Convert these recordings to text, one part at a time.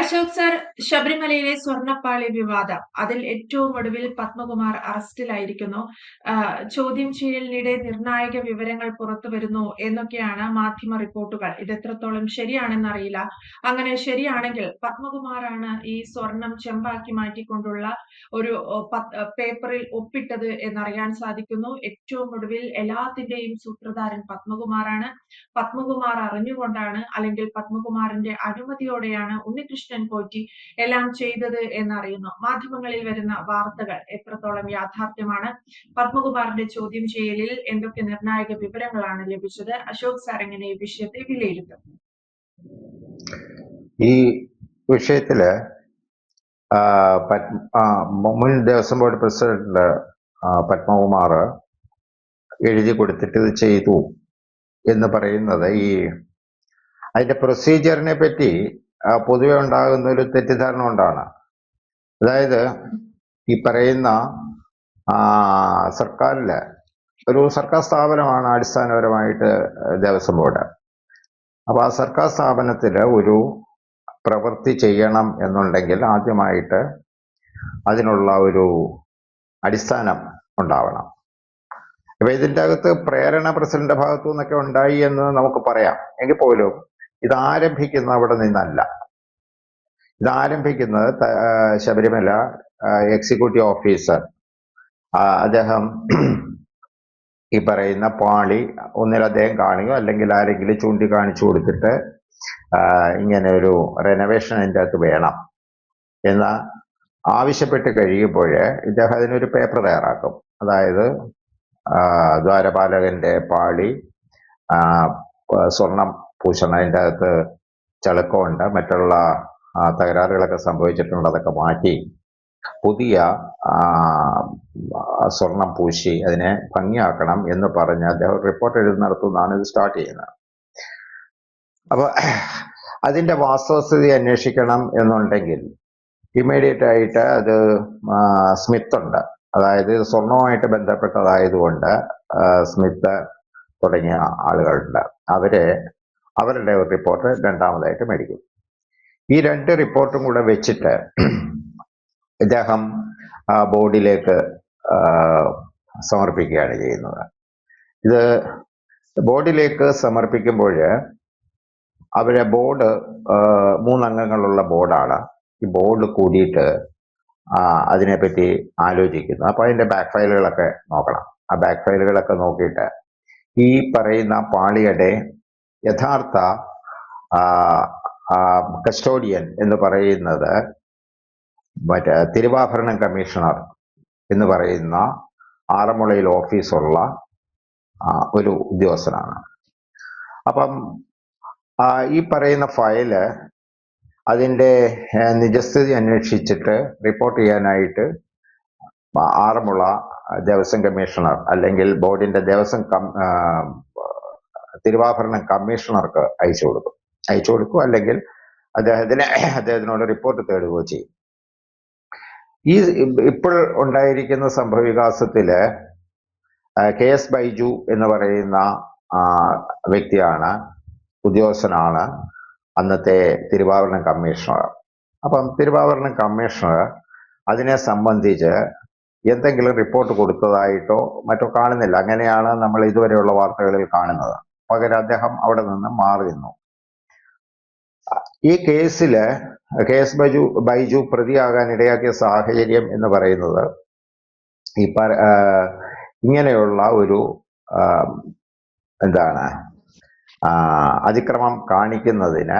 Ashok sir ശബരിമലയിലെ സ്വർണപ്പാളി വിവാദം. അതിൽ ഏറ്റവും ഒടുവിൽ പത്മകുമാർ അറസ്റ്റിലായിരിക്കുന്നു. ചോദ്യം ചെയ്യലിനിടെ നിർണായക വിവരങ്ങൾ പുറത്തു വരുന്നു എന്നൊക്കെയാണ് മാധ്യമ റിപ്പോർട്ടുകൾ. ഇത് എത്രത്തോളം ശരിയാണെന്നറിയില്ല. അങ്ങനെ ശരിയാണെങ്കിൽ പത്മകുമാറാണ് ഈ സ്വർണം ചെമ്പാക്കി മാറ്റിക്കൊണ്ടുള്ള ഒരു പേപ്പറിൽ ഒപ്പിട്ടത് എന്നറിയാൻ സാധിക്കുന്നു. ഏറ്റവും ഒടുവിൽ എല്ലാത്തിന്റെയും സൂത്രധാരൻ പത്മകുമാറാണ്. പത്മകുമാർ അറിഞ്ഞുകൊണ്ടാണ് അല്ലെങ്കിൽ പത്മകുമാറിന്റെ അനുമതിയോടെയാണ് ഉണ്ണികൃഷ്ണൻ കൃഷ്ണൻ പോറ്റി എല്ലാം ചെയ്തത് എന്നറിയുന്നു. മാധ്യമങ്ങളിൽ വരുന്ന വാർത്തകൾ എത്രത്തോളം യാഥാർത്ഥ്യമാണ്? പത്മകുമാറിന്റെ ചോദ്യം ചെയ്യലിൽ എന്തൊക്കെ നിർണായക വിവരങ്ങളാണ് ലഭിച്ചത്? അശോക് സാർ എങ്ങനെ ഈ വിഷയത്തെ വിലയിരുത്തും ഈ വിഷയത്തിൽ മുൻ ദേവസ്വം ബോർഡ് പ്രസിഡന്റ് പത്മകുമാർ എഴുതി കൊടുത്തിട്ട് ഇത് ചെയ്തു എന്ന് പറയുന്നത് ഈ അതിന്റെ പ്രൊസീജിയറിനെ പറ്റി പൊതുവെ ഉണ്ടാകുന്ന ഒരു തെറ്റിദ്ധാരണ കൊണ്ടാണ്. അതായത് ഈ പറയുന്ന സർക്കാരിൽ ഒരു സർക്കാർ സ്ഥാപനമാണ് അടിസ്ഥാനപരമായിട്ട് ദേവസ്വം ബോർഡ്. അപ്പോൾ ആ സർക്കാർ സ്ഥാപനത്തിൽ ഒരു പ്രവൃത്തി ചെയ്യണം എന്നുണ്ടെങ്കിൽ ആദ്യമായിട്ട് അതിനുള്ള ഒരു അടിസ്ഥാനം ഉണ്ടാവണം. അപ്പൊ ഇതിന്റെ അകത്ത് പ്രേരണ പ്രസിഡന്റ് ഭാഗത്തു നിന്നൊക്കെ ഉണ്ടായി എന്ന് നമുക്ക് പറയാം. എങ്കിൽ പോലും ഇത് ആരംഭിക്കുന്ന അവിടെ നിന്നല്ല. ഇത് ആരംഭിക്കുന്നത് ശബരിമല എക്സിക്യൂട്ടീവ് ഓഫീസർ അദ്ദേഹം ഈ പറയുന്ന പാളി ഒന്നിൽ അദ്ദേഹം കാണുകയോ അല്ലെങ്കിൽ ആരെങ്കിലും ചൂണ്ടിക്കാണിച്ചു കൊടുത്തിട്ട് ഇങ്ങനെ ഒരു റെനോവേഷൻ അതിന്റെ അകത്ത് വേണം. എന്ന ആവശ്യപ്പെട്ട് കഴിയുമ്പോൾ ഇദ്ദേഹം അതിനൊരു പേപ്പർ തയ്യാറാക്കും. അതായത് ദ്വാരപാലകന്റെ പാളി സ്വർണം പൂശണം അതിന്റെ അകത്ത് ചളുക്കമുണ്ട്. മറ്റുള്ള തകരാറുകളൊക്കെ സംഭവിച്ചിട്ടുണ്ട്. അതൊക്കെ മാറ്റി പുതിയ സ്വർണം പൂശി അതിനെ ഭംഗിയാക്കണം എന്ന് പറഞ്ഞ് അദ്ദേഹം റിപ്പോർട്ട് എഴുതുന്നിടത്തുനിന്നാണ് ഇത് സ്റ്റാർട്ട് ചെയ്യുന്നത് അപ്പോൾ അതിന്റെ വാസ്തവസ്ഥിതി അന്വേഷിക്കണം എന്നുണ്ടെങ്കിൽ ഇമ്മീഡിയറ്റ് ആയിട്ട് അത് സ്മിത്ത് ഉണ്ട്. അതായത് സ്വർണവുമായിട്ട് ബന്ധപ്പെട്ടതായതുകൊണ്ട് സ്മിത്ത് തുടങ്ങിയ ആളുകളുണ്ട്. അവരെ അവരുടെ ഒരു റിപ്പോർട്ട് രണ്ടാമതായിട്ട് മേടിക്കും. ഈ രണ്ട് റിപ്പോർട്ടും കൂടെ വെച്ചിട്ട് ഇദ്ദേഹം ബോർഡിലേക്ക് സമർപ്പിക്കുകയാണ് ചെയ്യുന്നത്. ഇത് ബോർഡിലേക്ക് സമർപ്പിക്കുമ്പോൾ അവരെ ബോർഡ് മൂന്നംഗങ്ങളുള്ള ബോർഡാണ്. ഈ ബോർഡ് കൂടിയിട്ട് അതിനെപ്പറ്റി ആലോചിക്കുന്നു. അപ്പോൾ അതിന്റെ ബാക്ക് ഫയലുകളൊക്കെ നോക്കണം. ആ ബാക്ക് ഫയലുകളൊക്കെ നോക്കിയിട്ട് ഈ പറയുന്ന പാളിയുടെ യഥാർത്ഥ കസ്റ്റോഡിയൻ എന്ന് പറയുന്നത് മറ്റേ തിരുവാഭരണം കമ്മീഷണർ എന്ന് പറയുന്ന ആറന്മുളയിൽ ഓഫീസുള്ള ഒരു ഉദ്യോഗസ്ഥനാണ്. അപ്പം ഈ പറയുന്ന ഫയൽ അതിന്റെ നിജസ്ഥിതി അന്വേഷിച്ചിട്ട് റിപ്പോർട്ട് ചെയ്യാനായിട്ട് ആറന്മുള ദേവസ്വം കമ്മീഷണർ അല്ലെങ്കിൽ ബോർഡിന്റെ ദേവസ്വം തിരുവാഭരണം കമ്മീഷണർക്ക് അയച്ചു കൊടുക്കും. അയച്ചു കൊടുക്കുക അല്ലെങ്കിൽ അദ്ദേഹത്തിന് അദ്ദേഹത്തിനോട് റിപ്പോർട്ട് തേടുകയോ ചെയ്യും. ഈ ഇപ്പോൾ ഉണ്ടായിരിക്കുന്ന സംഭവവികാസത്തിൽ കെ എസ് ബൈജു എന്ന് പറയുന്ന വ്യക്തിയാണ് ഉദ്യോഗസ്ഥനാണ് അന്നത്തെ തിരുവാഭരണം കമ്മീഷണർ. അപ്പം തിരുവാഭരണം കമ്മീഷണർ അതിനെ സംബന്ധിച്ച് എന്തെങ്കിലും റിപ്പോർട്ട് കൊടുത്തതായിട്ടോ മറ്റോ കാണുന്നില്ല. അങ്ങനെയാണ് നമ്മൾ ഇതുവരെയുള്ള വാർത്തകളിൽ കാണുന്നത്. പകരം അദ്ദേഹം അവിടെ നിന്ന് മാറി നിന്നു. ഈ കേസിൽ കെ എസ് ബൈജു ബൈജു പ്രതിയാകാൻ ഇടയാക്കിയ സാഹചര്യം എന്ന് പറയുന്നത് ഈ ഇങ്ങനെയുള്ള ഒരു എന്താണ് അതിക്രമം കാണിക്കുന്നതിന്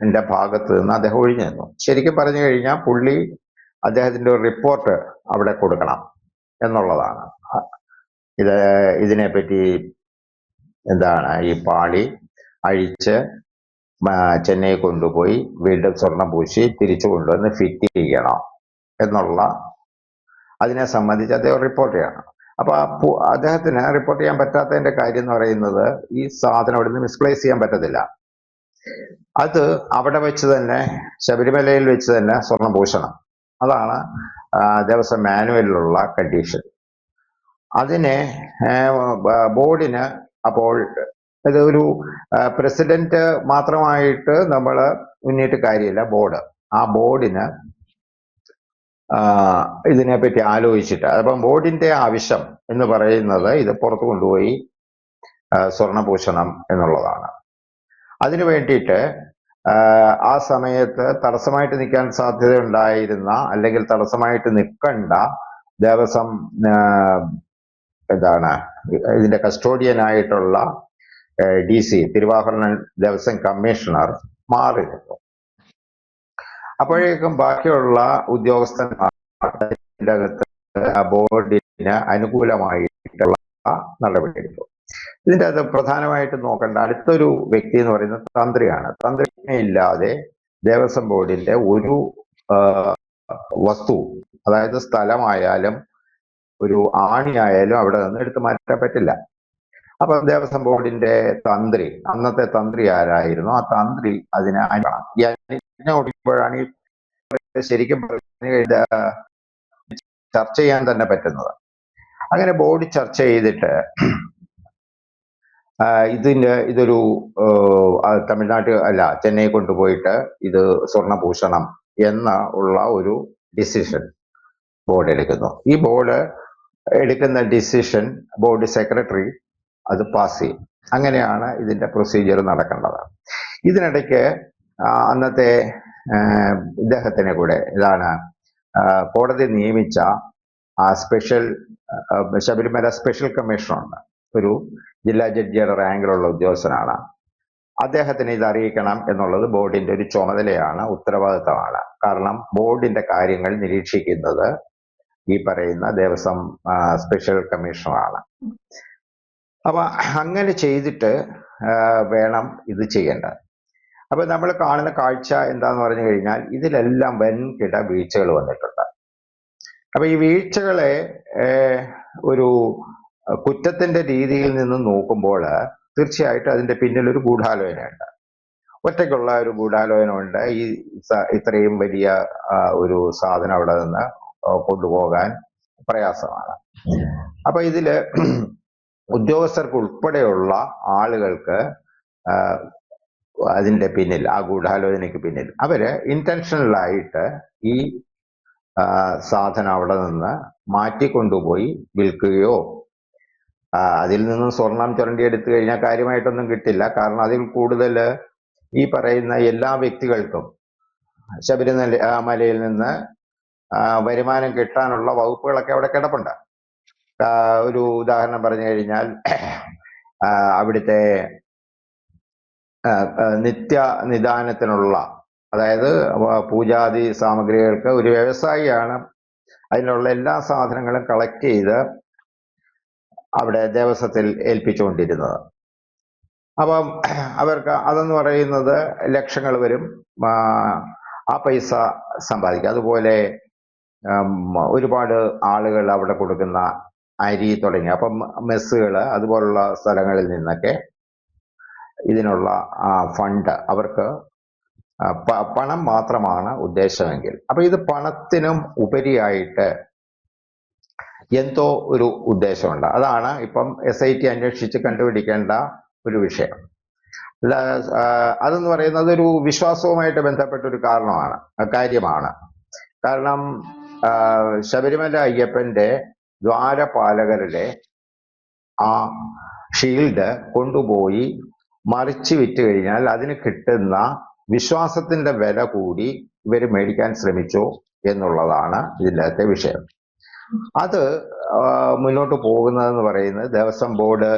എന്റെ ഭാഗത്ത് നിന്ന് അദ്ദേഹം ഒഴിഞ്ഞു ശരിക്കും പറഞ്ഞു കഴിഞ്ഞാൽ പുള്ളി അദ്ദേഹത്തിന്റെ ഒരു റിപ്പോർട്ട് അവിടെ കൊടുക്കണം എന്നുള്ളതാണ്. ഇത് ഇതിനെപ്പറ്റി എന്താണ് ഈ പാളി അഴിച്ച് ചെന്നൈ കൊണ്ടുപോയി വീണ്ടും സ്വർണം പൂശി തിരിച്ചു കൊണ്ടുവന്ന് ഫിറ്റ് ചെയ്യണം എന്നുള്ള അതിനെ സംബന്ധിച്ച് അദ്ദേഹം റിപ്പോർട്ട് ചെയ്യണം. അപ്പൊ അദ്ദേഹത്തിന് റിപ്പോർട്ട് ചെയ്യാൻ പറ്റാത്തതിന്റെ കാര്യം എന്ന് പറയുന്നത് ഈ സാധനം അവിടെ നിന്ന് മിസ്പ്ലേസ് ചെയ്യാൻ പറ്റത്തില്ല. അത് അവിടെ വെച്ച് തന്നെ ശബരിമലയിൽ വെച്ച് തന്നെ സ്വർണം പൂശണം. അതാണ് ദേവസ്വം മാനുവലിലുള്ള കണ്ടീഷൻ അതിനെ ബോർഡിന് അപ്പോൾ ഇത് ഒരു പ്രസിഡന്റ് മാത്രമായിട്ട് നമ്മൾ മുന്നിട്ട് കാര്യമില്ല ബോർഡ്. ആ ബോർഡിന് ഇതിനെപ്പറ്റി ആലോചിച്ചിട്ട് അപ്പം ബോർഡിന്റെ ആവശ്യം എന്ന് പറയുന്നത് ഇത് പുറത്തു കൊണ്ടുപോയി സ്വർണഭൂഷണം എന്നുള്ളതാണ്. അതിനു വേണ്ടിയിട്ട് ആ, സമയത്ത് തടസ്സമായിട്ട് നിൽക്കാൻ സാധ്യതയുണ്ടായിരുന്ന അല്ലെങ്കിൽ തടസ്സമായിട്ട് നിൽക്കേണ്ട ദേവസ്വം എന്താണ് ഇതിന്റെ കസ്റ്റോഡിയനായിട്ടുള്ള ഡി സി തിരുവാഭരണ ദേവസ്വം കമ്മീഷണർ മാറി നിന്നു അപ്പോഴേക്കും ബാക്കിയുള്ള ഉദ്യോഗസ്ഥന്മാർ ബോർഡിന് അനുകൂലമായിട്ടുള്ള നടപടിയെടുത്തു. ഇതിന്റെ അത് പ്രധാനമായിട്ട് നോക്കേണ്ട അടുത്തൊരു വ്യക്തി എന്ന് പറയുന്നത് തന്ത്രിയാണ്. തന്ത്രിനെ ഇല്ലാതെ ദേവസ്വം ബോർഡിന്റെ ഒരു വസ്തു അതായത് സ്ഥലമായാലും ഒരു ആണിയായാലും അവിടെ നിന്ന് എടുത്തു മാറ്റാൻ പറ്റില്ല. അപ്പൊ ദേവസ്വം ബോർഡിന്റെ തന്ത്രി അന്നത്തെ തന്ത്രി ആരായിരുന്നു? ആ തന്ത്രി അതിനെ അനുവദിക്കണം. ഈ ശരിക്കും ചർച്ച ചെയ്യാൻ തന്നെ പറ്റുന്നത്. അങ്ങനെ ബോർഡ് ചർച്ച ചെയ്തിട്ട് ഇതിന്റെ ഇതൊരു തമിഴ്നാട് അല്ല ചെന്നൈ കൊണ്ടുപോയിട്ട് ഇത് സ്വർണഭൂഷണം എന്ന ഉള്ള ഒരു ഡിസിഷൻ ബോർഡ് എടുക്കുന്നു. ഈ ബോർഡ് എടുക്കുന്ന ഡിസിഷൻ ബോർഡ് സെക്രട്ടറി അത് പാസ് ചെയ്യും. അങ്ങനെയാണ് ഇതിന്റെ പ്രൊസീജിയർ നടക്കേണ്ടത്. ഇതിനിടയ്ക്ക് അന്നത്തെ ഇദ്ദേഹത്തിനെ കൂടെ ഇതാണ് കോടതി നിയമിച്ച ആ സ്പെഷ്യൽ ശബരിമല സ്പെഷ്യൽ കമ്മീഷണറുണ്ട് ഒരു ജില്ലാ ജഡ്ജിയുടെ റാങ്കിലുള്ള ഉദ്യോഗസ്ഥനാണ്. അദ്ദേഹത്തിന് ഇത് അറിയിക്കണം എന്നുള്ളത് ബോർഡിന്റെ ഒരു ചുമതലയാണ് ഉത്തരവാദിത്തമാണ്. കാരണം ബോർഡിന്റെ കാര്യങ്ങൾ നിരീക്ഷിക്കുന്നത് ഈ പറയുന്ന ദേവസ്വം സ്പെഷ്യൽ കമ്മീഷണറാണ് അപ്പൊ അങ്ങനെ ചെയ്തിട്ട് വേണം ഇത് ചെയ്യേണ്ടത്. അപ്പൊ നമ്മൾ കാണുന്ന കാഴ്ച എന്താന്ന് പറഞ്ഞു കഴിഞ്ഞാൽ ഇതിലെല്ലാം വൻകിട വീഴ്ചകൾ വന്നിട്ടുണ്ട്. അപ്പൊ ഈ വീഴ്ചകളെ ഒരു കുറ്റത്തിന്റെ രീതിയിൽ നിന്ന് നോക്കുമ്പോൾ തീർച്ചയായിട്ടും അതിന്റെ പിന്നിൽ ഒരു ഗൂഢാലോചനയുണ്ട്. ഒറ്റയ്ക്കുള്ള ഒരു ഗൂഢാലോചന ഈ ഇത്രയും വലിയ ഒരു സാധനം അവിടെ നിന്ന് കൊണ്ടുപോകാൻ പ്രയാസമാണ്. അപ്പൊ ഇതിൽ ഉദ്യോഗസ്ഥർക്ക് ഉൾപ്പെടെയുള്ള ആളുകൾക്ക് അതിന്റെ പിന്നിൽ ആ ഗൂഢാലോചനയ്ക്ക് പിന്നിൽ അവർ ഇന്റൻഷനലായിട്ട് ഈ സാധനം അവിടെ നിന്ന് മാറ്റിക്കൊണ്ടുപോയി വിൽക്കുകയോ അതിൽ നിന്നും സ്വർണം ചുരണ്ടിയെടുത്തു കഴിഞ്ഞാൽ കാര്യമായിട്ടൊന്നും കിട്ടില്ല. കാരണം അതിൽ കൂടുതൽ ഈ പറയുന്ന എല്ലാ വ്യക്തികൾക്കും ശബരിമല മലയിൽ നിന്ന് വരുമാനം കിട്ടാനുള്ള വകുപ്പുകളൊക്കെ അവിടെ കിടപ്പുണ്ട്. ഒരു ഉദാഹരണം പറഞ്ഞു കഴിഞ്ഞാൽ അവിടുത്തെ നിത്യ നിദാനത്തിനുള്ള അതായത് പൂജാതി സാമഗ്രികൾക്ക് ഒരു വ്യവസായിയാണ് അതിനുള്ള എല്ലാ സാധനങ്ങളും കളക്ട് ചെയ്ത് അവിടെ ദേവസ്വത്തിൽ ഏൽപ്പിച്ചുകൊണ്ടിരുന്നത്. അപ്പം അവർക്ക് അതെന്ന് പറയുന്നത് ലക്ഷങ്ങൾ വരും ആ പൈസ സമ്പാദിക്കുക. അതുപോലെ ഒരുപാട് ആളുകൾ അവിടെ കൊടുക്കുന്ന അരി തുടങ്ങി. അപ്പം മെസ്സുകൾ അതുപോലുള്ള സ്ഥലങ്ങളിൽ നിന്നൊക്കെ ഇതിനുള്ള ഫണ്ട് അവർക്ക് പണം മാത്രമാണ് ഉദ്ദേശമെങ്കിൽ. അപ്പൊ ഇത് പണത്തിനും ഉപരിയായിട്ട് എന്തോ ഒരു ഉദ്ദേശമുണ്ട്. അതാണ് ഇപ്പം എസ് ഐ ടി അന്വേഷിച്ച് കണ്ടുപിടിക്കേണ്ട ഒരു വിഷയം. അതെന്ന് പറയുന്നത് ഒരു വിശ്വാസവുമായിട്ട് ബന്ധപ്പെട്ട ഒരു കാരണമാണ് കാര്യമാണ്. കാരണം ശബരിമല അയ്യപ്പന്റെ ദ്വാരപാലകരുടെ ആ ഷീൽഡ് കൊണ്ടുപോയി മറിച്ച് വിറ്റ് കഴിഞ്ഞാൽ അതിന് കിട്ടുന്ന വിശ്വാസത്തിന്റെ വില കൂടി ഇവർ മേടിക്കാൻ ശ്രമിച്ചു എന്നുള്ളതാണ് ഇതിന്റെ വിഷയം. അത് മുന്നോട്ട് പോകുന്നതെന്ന് പറയുന്നത് ദേവസ്വം ബോർഡ്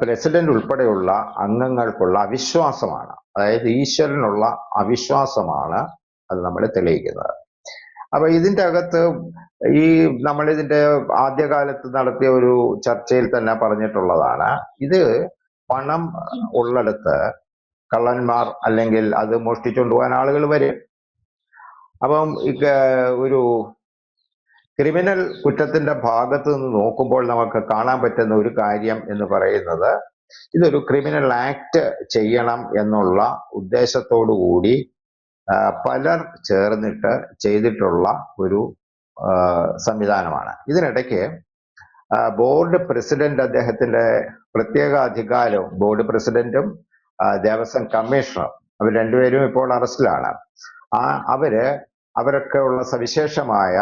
പ്രസിഡന്റ് ഉൾപ്പെടെയുള്ള അംഗങ്ങൾക്കുള്ള അവിശ്വാസമാണ്. അതായത് ഈശ്വരനുള്ള അവിശ്വാസമാണ് അത് നമ്മൾ തെളിയിക്കുന്നത്. അപ്പൊ ഇതിന്റെ അകത്ത് ഈ നമ്മൾ ഇതിന്റെ ആദ്യകാലത്ത് നടത്തിയ ഒരു ചർച്ചയിൽ തന്നെ പറഞ്ഞിട്ടുള്ളതാണ്. ഇത് പണം ഉള്ളിടത്ത് കള്ളന്മാർ അല്ലെങ്കിൽ അത് മോഷ്ടിച്ചുകൊണ്ട് പോകാൻ ആളുകൾ വരും. അപ്പം ഒരു ക്രിമിനൽ കുറ്റത്തിന്റെ ഭാഗത്ത് നിന്ന് നോക്കുമ്പോൾ നമുക്ക് കാണാൻ പറ്റുന്ന ഒരു കാര്യം എന്ന് പറയുന്നത് ഇതൊരു ക്രിമിനൽ ആക്ട് ചെയ്യണം എന്നുള്ള ഉദ്ദേശത്തോടു കൂടി പലർ ചേർന്നിട്ട് ചെയ്തിട്ടുള്ള ഒരു സംവിധാനമാണ്. ഇതിനിടയ്ക്ക് ബോർഡ് പ്രസിഡന്റ് അദ്ദേഹത്തിന്റെ പ്രത്യേക അധികാരവും ബോർഡ് പ്രസിഡന്റും ദേവസ്വം കമ്മീഷണറും അവർ രണ്ടുപേരും ഇപ്പോൾ അറസ്റ്റിലാണ്. ആ അവർ അവരൊക്കെ ഉള്ള സവിശേഷമായ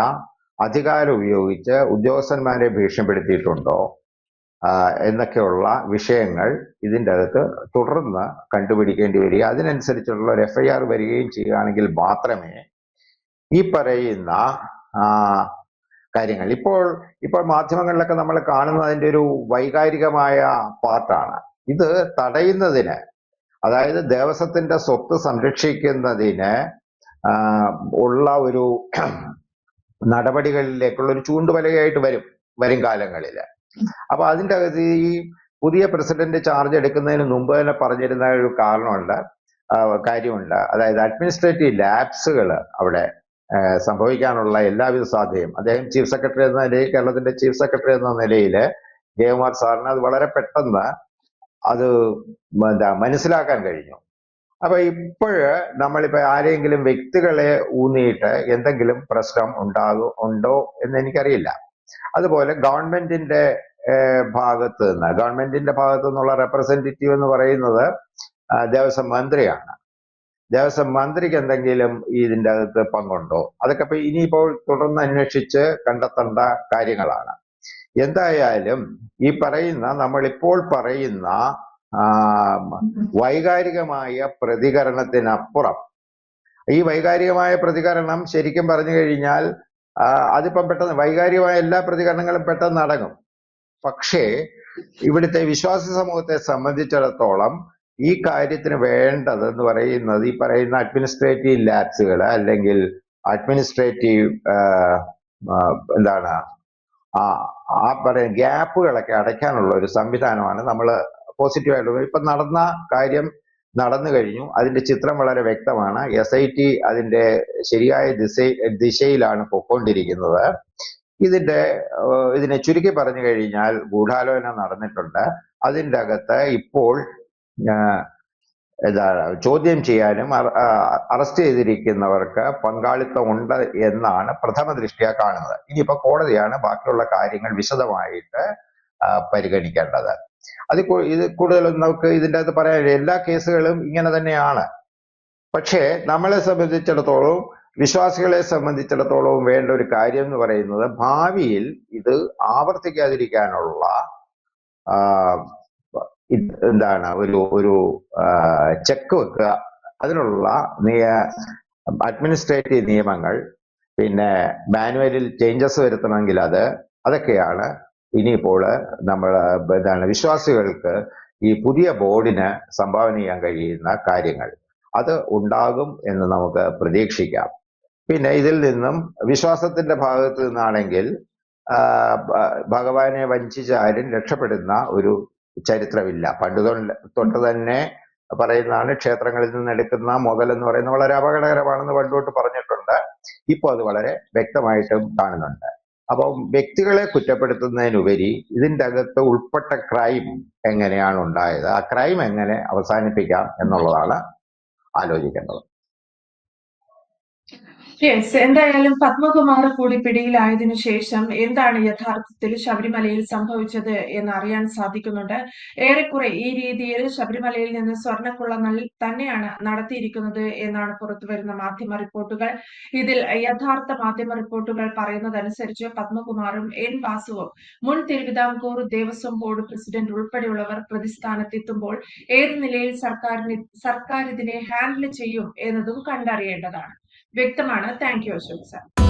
അധികാരം ഉപയോഗിച്ച് ഉദ്യോഗസ്ഥന്മാരെ ഭീഷണിപ്പെടുത്തിയിട്ടുണ്ടോ? എന്നൊക്കെയുള്ള വിഷയങ്ങൾ ഇതിന്റെ അകത്ത് തുടർന്ന് കണ്ടുപിടിക്കേണ്ടി വരിക. അതിനനുസരിച്ചുള്ള ഒരു എഫ്ഐആർ വരികയും ചെയ്യുകയാണെങ്കിൽ മാത്രമേ ഈ പറയുന്ന കാര്യങ്ങൾ ഇപ്പോൾ ഇപ്പോൾ മാധ്യമങ്ങളിലൊക്കെ നമ്മൾ കാണുന്നത് അതിന്റെ ഒരു വൈകാരികമായ പാർട്ടാണ് ഇത് തടയുന്നതിന് അതായത് ദേവസ്വത്തിന്റെ സ്വത്ത് സംരക്ഷിക്കുന്നതിന് ഉള്ള ഒരു നടപടികളിലേക്കുള്ള ഒരു ചൂണ്ടുവലയായിട്ട് വരും വരും കാലങ്ങളിൽ. അപ്പൊ അതിന്റെ അകത്ത് ഈ പുതിയ പ്രസിഡന്റ് ചാർജ് എടുക്കുന്നതിന് മുമ്പ് തന്നെ പറഞ്ഞിരുന്ന ഒരു കാരണമുണ്ട് കാര്യമുണ്ട്. അതായത് അഡ്മിനിസ്ട്രേറ്റീവ് ലാബ്സുകൾ അവിടെ സംഭവിക്കാനുള്ള എല്ലാവിധ സാധ്യതയും. അദ്ദേഹം ചീഫ് സെക്രട്ടറി എന്ന നിലയിൽ കേരളത്തിന്റെ ചീഫ് സെക്രട്ടറി എന്ന നിലയിൽ ജയകുമാർ സാറിന് അത് വളരെ പെട്ടെന്ന് അത് എന്താ മനസ്സിലാക്കാൻ കഴിഞ്ഞു. അപ്പൊ ഇപ്പോഴ് നമ്മളിപ്പോ ആരെങ്കിലും വ്യക്തികളെ ഊന്നിയിട്ട് എന്തെങ്കിലും പ്രശ്നം ഉണ്ടാകും ഉണ്ടോ എന്ന് എനിക്കറിയില്ല. അതുപോലെ ഗവൺമെന്റിന്റെ ഭാഗത്ത് നിന്ന് ഗവൺമെന്റിന്റെ ഭാഗത്തു നിന്നുള്ള റെപ്രസെന്റേറ്റീവ് എന്ന് പറയുന്നത് ദേവസ്വം മന്ത്രിയാണ്. ദേവസ്വം മന്ത്രിക്ക് എന്തെങ്കിലും ഇതിന്റെ അകത്ത് പങ്കുണ്ടോ? അതൊക്കെ ഇപ്പൊ ഇനിയിപ്പോൾ തുടർന്ന് അന്വേഷിച്ച് കണ്ടെത്തേണ്ട കാര്യങ്ങളാണ്. എന്തായാലും ഈ പറയുന്ന നമ്മളിപ്പോൾ പറയുന്ന വൈകാരികമായ പ്രതികരണത്തിനപ്പുറം ഈ വൈകാരികമായ പ്രതികരണം ശരിക്കും പറഞ്ഞു കഴിഞ്ഞാൽ അതിപ്പം പെട്ടെന്ന് വൈകാരികമായ എല്ലാ പ്രതികരണങ്ങളും പെട്ടെന്ന് അടങ്ങും. പക്ഷേ ഇവിടുത്തെ വിശ്വാസി സമൂഹത്തെ സംബന്ധിച്ചിടത്തോളം ഈ കാര്യത്തിന് വേണ്ടത് എന്ന് പറയുന്നത് ഈ പറയുന്ന അഡ്മിനിസ്ട്രേറ്റീവ് ലാബ്സുകൾ അല്ലെങ്കിൽ അഡ്മിനിസ്ട്രേറ്റീവ് എന്താണ് ആ ആ പറയുന്ന ഗ്യാപ്പുകളൊക്കെ അടയ്ക്കാനുള്ള ഒരു സംവിധാനമാണ് നമ്മൾ പോസിറ്റീവായിട്ട് ഇപ്പം നടന്ന കാര്യം നടന്നു കഴിഞ്ഞു. അതിന്റെ ചിത്രം വളരെ വ്യക്തമാണ്. എസ് ഐ ടി അതിന്റെ ശരിയായ ദിശ ദിശയിലാണ് പൊക്കോണ്ടിരിക്കുന്നത് ഇതിന്റെ ഇതിനെ ചുരുക്കി പറഞ്ഞു കഴിഞ്ഞാൽ ഗൂഢാലോചന നടന്നിട്ടുണ്ട്. അതിന്റെ അകത്ത് ഇപ്പോൾ ചോദ്യം ചെയ്യാനും അറസ്റ്റ് ചെയ്തിരിക്കുന്നവർക്ക് പങ്കാളിത്തം ഉണ്ട് എന്നാണ് പ്രഥമ ദൃഷ്ടിയ കാണുന്നത്. ഇനിയിപ്പോ കോടതിയാണ് ബാക്കിയുള്ള കാര്യങ്ങൾ വിശദമായിട്ട് പരിഗണിക്കേണ്ടത്. അത് ഇത് കൂടുതലൊന്നും നമുക്ക് ഇതിന്റെ അകത്ത് പറയാൻ എല്ലാ കേസുകളും ഇങ്ങനെ തന്നെയാണ്. പക്ഷേ നമ്മളെ സംബന്ധിച്ചിടത്തോളം വിശ്വാസികളെ സംബന്ധിച്ചിടത്തോളം വേണ്ട ഒരു കാര്യം എന്ന് പറയുന്നത് ഭാവിയിൽ ഇത് ആവർത്തിക്കാതിരിക്കാനുള്ള എന്താണ് ഒരു ഒരു ചെക്ക് വെക്കുക. അതിനുള്ള നിയ അഡ്മിനിസ്ട്രേറ്റീവ് നിയമങ്ങൾ പിന്നെ മാനുവലിൽ ചേഞ്ചസ് വരുത്തണമെങ്കിൽ അത് അതൊക്കെയാണ് ഇനിയിപ്പോൾ നമ്മൾ എന്താണ് വിശ്വാസികൾക്ക് ഈ പുതിയ ബോർഡിന് സംഭാവന ചെയ്യാൻ കഴിയുന്ന കാര്യങ്ങൾ. അത് ഉണ്ടാകും എന്ന് നമുക്ക് പ്രതീക്ഷിക്കാം. പിന്നെ ഇതിൽ നിന്നും വിശ്വാസത്തിന്റെ ഭാഗത്ത് നിന്നാണെങ്കിൽ ഭഗവാനെ വഞ്ചിച്ച ആരും രക്ഷപ്പെടുന്ന ഒരു ചരിത്രമില്ല. പണ്ട് തൊട്ട് തന്നെ പറയുന്നതാണ് ക്ഷേത്രങ്ങളിൽ നിന്ന് എടുക്കുന്ന മുതൽ എന്ന് പറയുന്നത് വളരെ അപകടകരമാണെന്ന് പണ്ടോട്ട് പറഞ്ഞിട്ടുണ്ട്. ഇപ്പോൾ അത് വളരെ വ്യക്തമായിട്ടും കാണുന്നുണ്ട്. അപ്പം വ്യക്തികളെ കുറ്റപ്പെടുത്തുന്നതിനുപരി ഇതിന്റെ അകത്ത് ഉൾപ്പെട്ട ക്രൈം എങ്ങനെയാണ് ഉണ്ടായത്? ആ ക്രൈം എങ്ങനെ അവസാനിപ്പിക്കാം എന്നുള്ളതാണ് ആലോചിക്കേണ്ടത്. യെസ് എന്തായാലും പത്മകുമാർ കൂടി പിടിയിലായതിനു ശേഷം എന്താണ് യഥാർത്ഥത്തിൽ ശബരിമലയിൽ സംഭവിച്ചത് എന്ന് അറിയാൻ സാധിക്കുന്നുണ്ട്. ഏറെക്കുറെ ഈ രീതിയിൽ ശബരിമലയിൽ നിന്ന് സ്വർണക്കുള്ള നൽ- തന്നെയാണ് നടത്തിയിരിക്കുന്നത് എന്നാണ് പുറത്തുവരുന്ന മാധ്യമ റിപ്പോർട്ടുകൾ. ഇതിൽ യഥാർത്ഥ മാധ്യമ റിപ്പോർട്ടുകൾ പറയുന്നതനുസരിച്ച് പത്മകുമാറും എൻ വാസുവും മുൻ തിരുവിതാംകൂർ ദേവസ്വം ബോർഡ് പ്രസിഡന്റ് ഉൾപ്പെടെയുള്ളവർ പ്രതിസ്ഥാനത്തെത്തുമ്പോൾ ഏത് നിലയിൽ സർക്കാരിന് സർക്കാർ ഇതിനെ ഹാൻഡിൽ ചെയ്യും എന്നതും കണ്ടറിയേണ്ടതാണ്. വ്യക്തമാണ്. Thank you Ashok sir